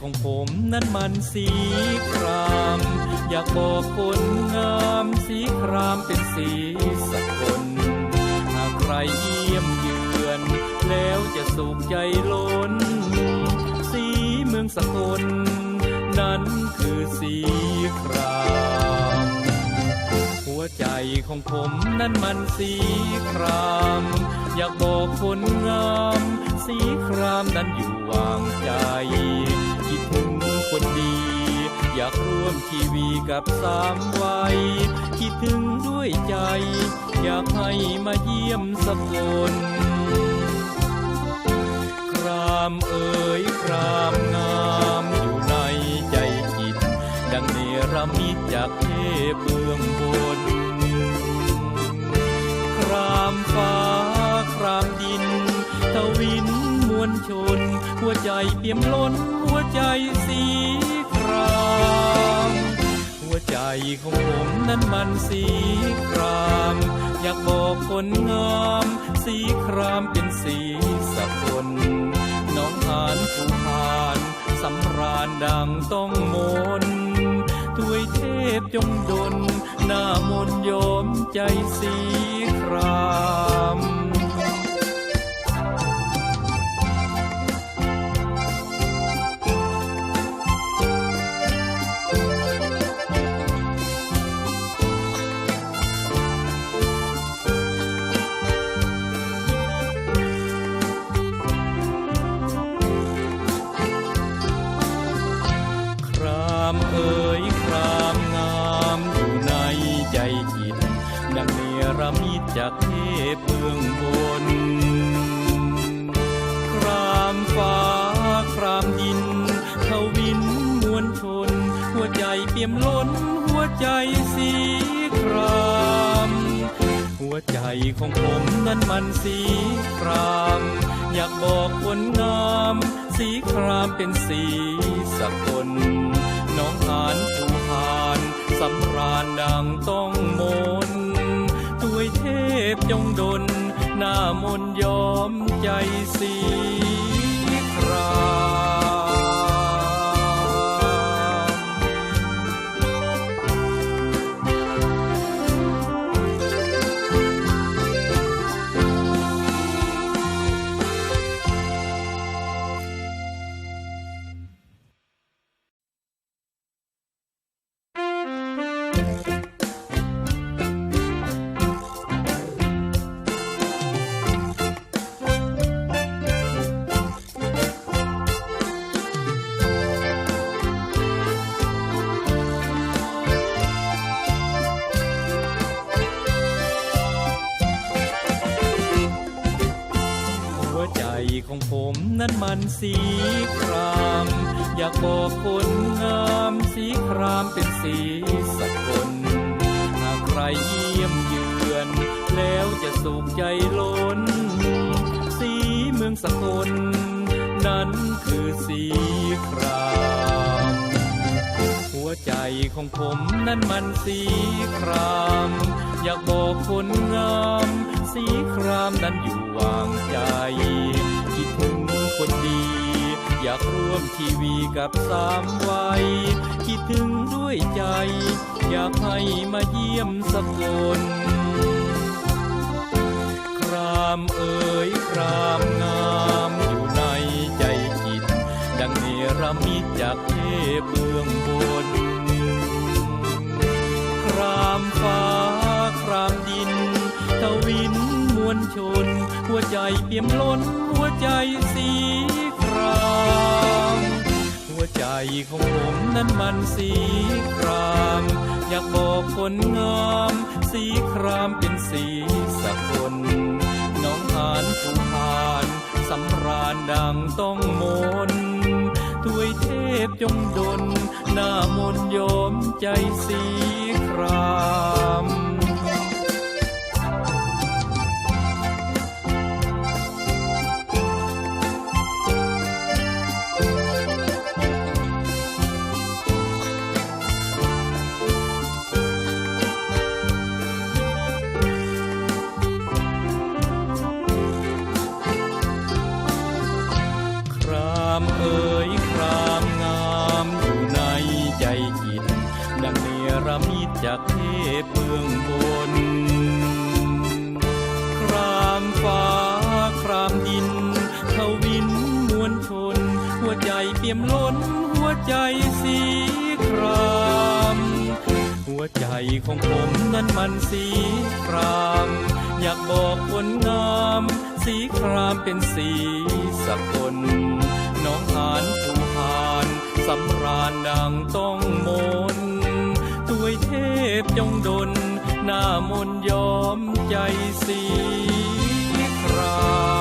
ของผมนั้นมันสีคราม อยากบอกคนงามสีครามเป็นสีสกลหากใครเยี่ยมเยือน แล้วจะสุขใจล้น สีเมืองสกลนั้นคือสีคราม หัวใจของผมนั้นมันสีคราม อยากบอกคนงาม สีครามนั้นอยู่วางใจ คิดถึงคนดี อยากร่วมชีวีกับสามวัย คิดถึงด้วยใจ อยากให้มาเยี่ยมสักคนครามเอ่ยครามงามอยู่ในใจจิต ดังเนรมิตจากเท วลชน หัวใจเปี่ยมล้น หัวใจสีคราม หัวใจของผมนั้นมันสีคราม อยากบอกคนงาม สีครามเป็นสีสกลน้องหานผู้พานสำราญดังต้องมนถวยเทพจงดลหน้ามนต์โยมใจสีคราม จากเทพเบื้องบน ครามฟ้าครามดินทวินมวลชน หัวใจเปี่ยมล้น หัวใจสีคราม หัวใจของผมนั้นมันสีคราม อยากบอกคนงาม สีครามเป็นสีสกลน้องหานผู้หานสำราญดังต้องมน วยเทพจงดลหน้ามนยอมใจสีครา นั้นมันสีคราม อยากบอกคนงามสีครามเป็นสีสกลหากใครเยี่ยมเยือน แล้วจะสุขใจล้น สีเมืองสกล นั้นคือสีคราม หัวใจของผมนั้นมันสีคราม อยากบอกคนงาม สีครามนั้นอยู่วางใจคิดถึง คนดี อยากร่วมทีวีกับสามวัย คิดถึงด้วยใจ อยากให้มาเยี่ยมสักคนครามเอ๋ยครามงามอยู่ในใจจิต ดังเนรมิตจากเทพเบื้องบน ชน หัวใจเปี่ยมล้น หัวใจสีคราม หัวใจของผมนั้นมันสีคราม อยากบอกคนงาม สีครามเป็นสีสกลน้องหานผู้พานสำราญดังต้องมนถวยเทพจงดลหน้ามนยมใจสีคราม เบื้องบน ครามฟ้าครามดินทวินมวลชน หัวใจเปี่ยมล้น หัวใจสีคราม หัวใจของผมนั้นมันสีคราม อยากบอกคนงาม สีครามเป็นสีสกลน้องหานผู้พานสำราญดังต้องโม ตจงดลหน้ามนยอมใจสีครา